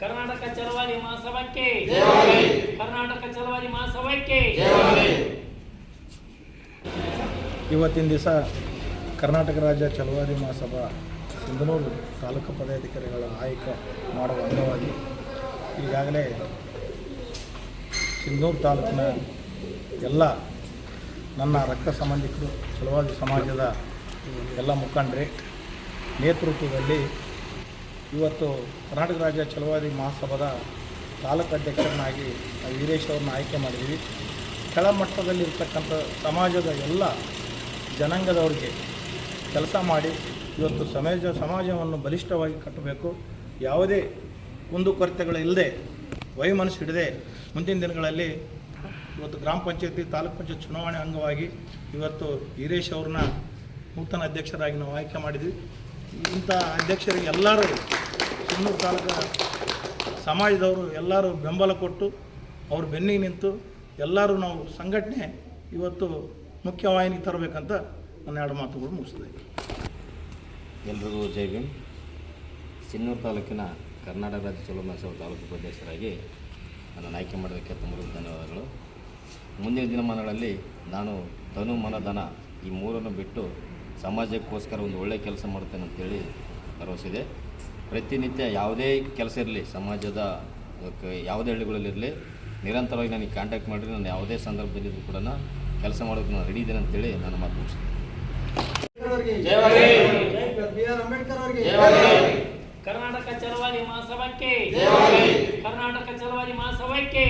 ಕರ್ನಾಟಕ ಚಲವಾದಿ ಮಹಾಸಭಾಕ್ಕೆ. ಕರ್ನಾಟಕ ಚಲವಾದಿ ಮಹಾಸಭಾಕ್ಕೆ. ಇವತ್ತಿನ ದಿವಸ ಕರ್ನಾಟಕ ರಾಜ್ಯ ಚಲವಾದಿ ಮಹಾಸಭಾ ಸಿಂಧನೂರು ತಾಲೂಕು ಪದಾಧಿಕಾರಿಗಳ ಆಯ್ಕೆ ಮಾಡುವ ಅಂಗವಾಗಿ ಈಗಾಗಲೇ ಸಿಂಧನೂರು ತಾಲೂಕಿನ ಎಲ್ಲ ನನ್ನ ರಕ್ತ ಸಂಬಂಧಿಕರು ಚಲವಾದಿ ಸಮಾಜದ ಎಲ್ಲ ಮುಖಂಡರೇ ನೇತೃತ್ವದಲ್ಲಿ ಇವತ್ತು ಕರ್ನಾಟಕ ರಾಜ್ಯ ಚಲವಾದಿ ಮಹಾಸಭಾದ ತಾಲೂಕು ಅಧ್ಯಕ್ಷರನ್ನಾಗಿ ವೀರೇಶ್ ಅವ್ರನ್ನ ಆಯ್ಕೆ ಮಾಡಿದ್ದೀವಿ. ಕೆಳಮಟ್ಟದಲ್ಲಿರ್ತಕ್ಕಂಥ ಸಮಾಜದ ಎಲ್ಲ ಜನಾಂಗದವ್ರಿಗೆ ಕೆಲಸ ಮಾಡಿ ಇವತ್ತು ಸಮಾಜ, ಸಮಾಜವನ್ನು ಬಲಿಷ್ಠವಾಗಿ ಕಟ್ಟಬೇಕು. ಯಾವುದೇ ಕುಂದುಕೊರತೆಗಳಿಲ್ಲದೆ ವೈಮನಸ್ಸು ಹಿಡದೆ ಮುಂದಿನ ದಿನಗಳಲ್ಲಿ ಇವತ್ತು ಗ್ರಾಮ ಪಂಚಾಯತಿ, ತಾಲೂಕು ಪಂಚಾಯತ್ ಚುನಾವಣೆ ಅಂಗವಾಗಿ ಇವತ್ತು ವೀರೇಶ್ ಅವ್ರನ್ನ ನೂತನ ಅಧ್ಯಕ್ಷರಾಗಿ ನಾವು ಆಯ್ಕೆ ಮಾಡಿದ್ವಿ. ಇಂಥ ಅಧ್ಯಕ್ಷರಿಗೆ ಎಲ್ಲರೂ ಸಿನ್ನೂರು ತಾಲೂಕು ಸಮಾಜದವರು ಎಲ್ಲರೂ ಬೆಂಬಲ ಕೊಟ್ಟು ಅವ್ರ ಬೆನ್ನಿಗೆ ನಿಂತು ಎಲ್ಲರೂ ನಾವು ಸಂಘಟನೆ ಇವತ್ತು ಮುಖ್ಯವಾಹಿನಿಗೆ ತರಬೇಕಂತ ನನ್ನ ಎರಡು ಮಾತುಗಳು ಮುಗಿಸ್ತೇನೆ ಎಲ್ರಿಗೂ ಜೈ ಭೀಮ್. ಸಿನ್ನೂರು ತಾಲೂಕಿನ ಕರ್ನಾಟಕ ರಾಜ್ಯ ಚಲೋ ಮಹೋತ್ಸವ ತಾಲೂಕು ಉಪಾಧ್ಯಕ್ಷರಾಗಿ ನನ್ನನ್ನು ಆಯ್ಕೆ ಮಾಡೋದಕ್ಕೆ ತುಂಬ ಧನ್ಯವಾದಗಳು. ಮುಂದಿನ ದಿನಮಾನಗಳಲ್ಲಿ ನಾನು ಧನ ಈ ಮೂರನ್ನು ಬಿಟ್ಟು ಸಮಾಜಕ್ಕೋಸ್ಕರ ಒಂದು ಒಳ್ಳೆಯ ಕೆಲಸ ಮಾಡ್ತೇನೆ ಅಂತೇಳಿ ಭರವಸೆದೆ ಪ್ರತಿನಿತ್ಯ ಯಾವುದೇ ಕೆಲಸ ಇರಲಿ ಸಮಾಜದ ಕ- ಯಾವುದೇ ಹಳ್ಳಿಗಳಲ್ಲಿರಲಿ ನಿರಂತರವಾಗಿ ನನಗೆ ಕಾಂಟ್ಯಾಕ್ಟ್ ಮಾಡಿರಿ ನಾನು ಯಾವುದೇ ಸಂದರ್ಭದಲ್ಲಿದ್ದು ಕೂಡ ಕೆಲಸ ಮಾಡೋಕ್ಕೆ ನಾನು ರೆಡಿ ಇದ್ದೇನೆ ಅಂತೇಳಿ ನಾನು ಮಾತು ಮುಗಿಸ್ತೀನಿ. ಕರ್ನಾಟಕ ಚಲವಾದಿ ಮಹಾಸಭಕ್ಕೆ. ಕರ್ನಾಟಕ ಚಲವಾದಿ ಮಹಾಸಭಾಕ್ಕೆ.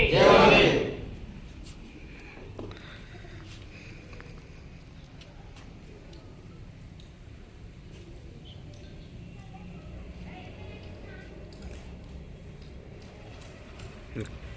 Okay.